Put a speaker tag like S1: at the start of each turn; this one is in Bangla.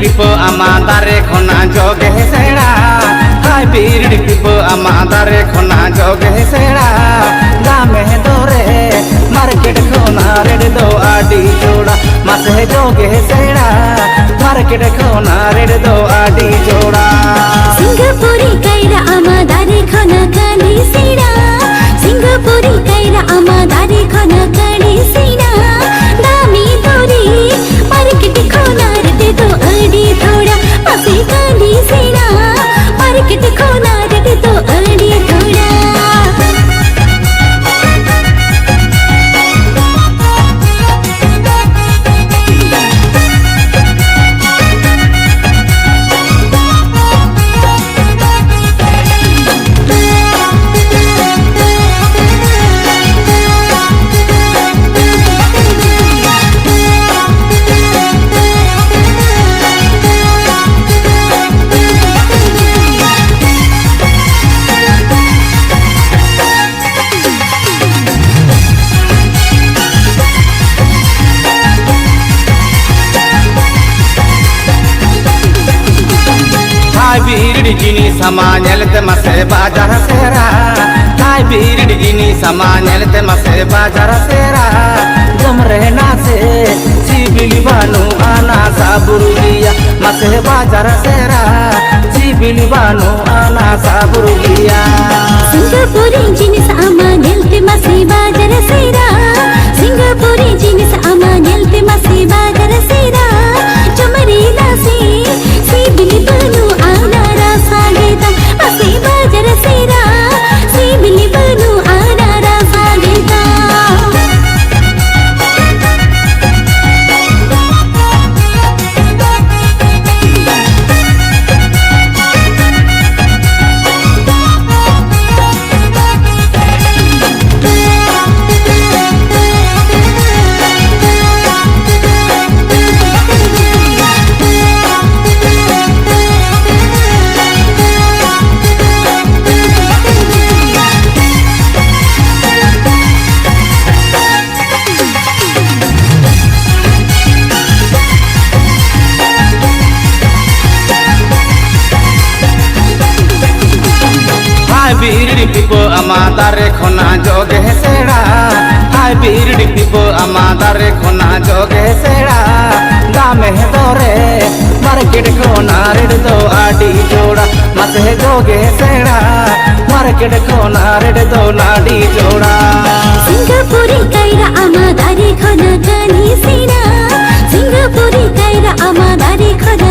S1: পিপ আমাদারে খনা জগে সেড়া হাই
S2: পিরিড পিপ আমাদারে খনা জগে সেড়া দামে দরে মার্কেট খনা রেড দো আডি জোড়া মাসে জগে সেড়া মার্কেট খনা রেড দো আডি জোড়া। সিঙ্গাপুরি কাইরা আমাদারে খনা কানি সেড়া সিঙ্গাপুরি কাইরা আমাদারে খনা কানি সেড়া
S1: হাইব্রিড জিনিস আমা নেলতে মাসে বাজার সেরা হাইব্রিড জিনিস আমা নেলতে মাসে বাজার সেরা জমরে নাসে সিবিলি বানু আনা সাবুরু দিয়া মাসে বাজার সেরা সিবিলি বানু আনা সাবুরু দিয়া
S2: সিঙ্গাপুরি জিনিস আমা
S1: হাইব্রিড পিপো আমাদারে খনা জগে সেরা। হাইব্রিড পিপো আমাদারে খনা জগে সেরা। দামে দরে, মার্কেট খনা রেড দো আডি জোড়া। মাসে জগে সেরা, মার্কেট খনা রেড দো নাডি জোড়া।
S2: সিঙ্গাপুরি কাইরা আমাদারে খনা কানি সিনা সিঙ্গাপুরি কাইরা আমাদারে খনা